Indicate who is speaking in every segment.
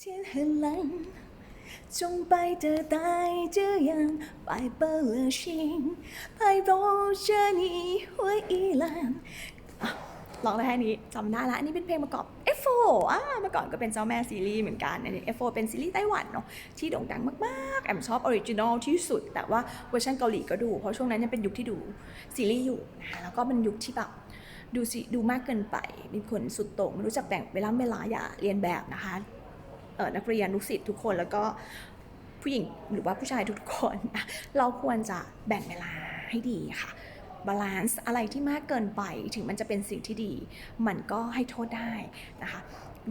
Speaker 1: 天很冷，总摆着带着阳，白白了心，拍抱着你回忆蓝。อ่ะร้องได้แค่นี้จำได้ละอันนี้เป็นเพลงประกอบ F4 อ่ะเมื่อก่อนก็เป็นเจ้าแม่ซีรีส์เหมือนกันอันนี้ F4 เป็นซีรีส์ไต้หวันเนาะที่โด่งดังมากๆ แอมชอบออริจินอลที่สุด แต่ว่าเวอร์ชันเกาหลีก็ดู เพราะช่วงนั้นยังเป็นยุคที่ดูซีรีส์อยู่นะคะแล้วก็เป็นยุคที่แบบดูสิดูมากเกินไปเป็นคนสุดโต่งไม่รู้จักแบ่งเวลาเวลาอย่าเรียนแบบนะคะ เอ่อ นักเรียนลูกศิษย์ทุกคนแล้วก็ผู้หญิงหรือว่าผู้ชายทุกคน เราควรจะแบ่งเวลาให้ดีค่ะบาลานซ์อะไรที่มากเกินไปถึงมันจะเป็นสิ่งที่ดี มันก็ให้โทษได้นะคะ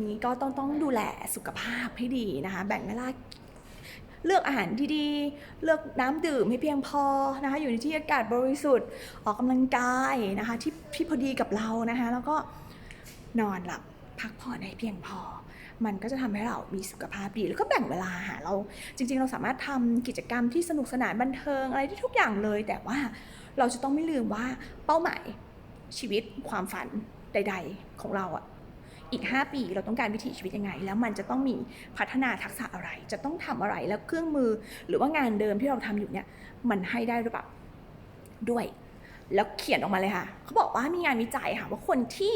Speaker 1: นี้ก็ต้องต้องดูแลสุขภาพให้ดีนะคะ แบ่งเวลาเลือกอาหารที่ดี เลือกน้ำดื่มให้เพียงพอนะคะ อยู่ในที่อากาศบริสุทธิ์ ออกกำลังกายนะคะ ที่ที่พอดีกับเรานะคะ แล้วก็นอนหลับพักผ่อนให้เพียงพอ มันก็จะทำให้เรามีสุขภาพดี แล้วก็แบ่งเวลาหาเราจริง ๆ เราสามารถทำกิจกรรมที่สนุกสนานบันเทิงอะไรที่ทุกอย่างเลย แต่ว่าเราจะต้องไม่ลืมว่าเป้าหมายชีวิตความฝันใด ๆ ของเราอะอีก 5 ปีเราต้องการวิถีชีวิตยังไง แล้วมันจะต้องมีพัฒนาทักษะอะไร จะต้องทำอะไรแล้วเครื่องมือหรือว่างานเดิมที่เราทำอยู่เนี่ยมันให้ได้หรือเปล่าด้วย แล้วเขียนออกมาเลยค่ะเขาบอกว่ามีงานวิจัยค่ะว่าคนที่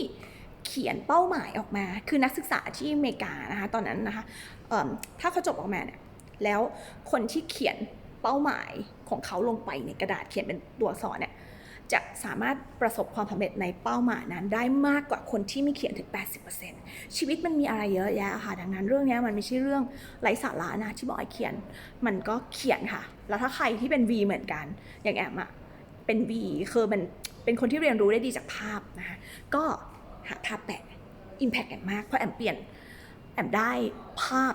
Speaker 1: เขียนเป้าหมายออกมา คือนักศึกษาที่อเมริกานะคะตอนนั้นนะคะถ้าเขาจบออกมาเนี่ยแล้วคนที่เขียนเป้าหมายของเขาลงไปในกระดาษเขียนเป็นตัวอักษรเนี่ยจะสามารถประสบความสำเร็จในเป้าหมายนั้น ได้มากกว่าคนที่ไม่เขียนถึง 80%ชีวิตมันมีอะไรเยอะแยะค่ะ ดังนั้นเรื่องนี้มันไม่ใช่เรื่องไร้สาระนะที่บอกให้เขียน มันก็เขียนค่ะ แล้วถ้าใครที่เป็น V เหมือนกัน อย่างแอมอะเป็น V คือมันเป็นคนที่เรียนรู้ได้ดีจากภาพนะคะก็ หาภาพแปะ Impact แอมมากเพราะแอมเปลี่ยนแอมได้ภาพ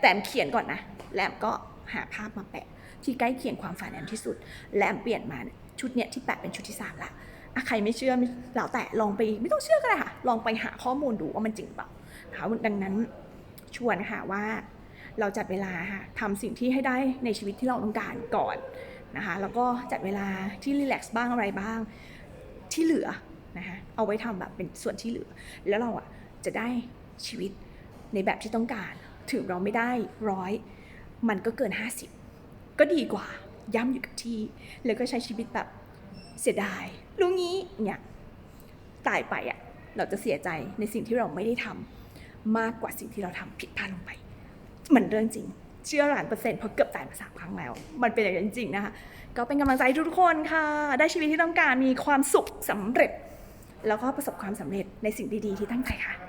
Speaker 1: แต่แอมเขียนก่อนนะ แล้วแอมก็หาภาพมาแปะ ที่ใกล้เคียงความฝันแอมที่สุด และแอมเปลี่ยนมาชุดเนี้ยที่แปะเป็นชุดที่สามละอะใครไม่เชื่อไม่แล้วแต่ลองไปไม่ต้องเชื่อก็ได้ค่ะ ลองไปหาข้อมูลดูว่ามันจริงเปล่านะคะดังนั้นชวนค่ะว่าเราจัดเวลาค่ะทำสิ่งที่ให้ได้ในชีวิตที่เราต้องการก่อนนะคะ แล้วก็จัดเวลาที่รีแลกซ์บ้างอะไรบ้าง ที่เหลือ นะคะเอาไว้ทำแบบเป็นส่วนที่เหลือ แล้วเราอะจะได้ชีวิตในแบบที่ต้องการ ถึงเราไม่ได้ร้อยมันก็เกิน 50 ก็ดีกว่าย่ำอยู่กับที่ แล้วก็ใช้ชีวิตแบบเสียดายรู้งี้เนี่ยตายไปอะเราจะเสียใจในสิ่งที่เราไม่ได้ทำมากกว่าสิ่งที่เราทำผิดพลาดลงไป มันเรื่องจริง เชื่อล้านเปอร์เซ็นต์เพราะเกือบตายมาสามครั้งแล้ว มันเป็นอย่างนั้นจริงนะคะ ก็เป็นกำลังใจทุกคนค่ะ ได้ชีวิตที่ต้องการมีความสุขสำเร็จ แล้วก็ประสบความสำเร็จในสิ่งดีๆที่ตั้งใจค่ะ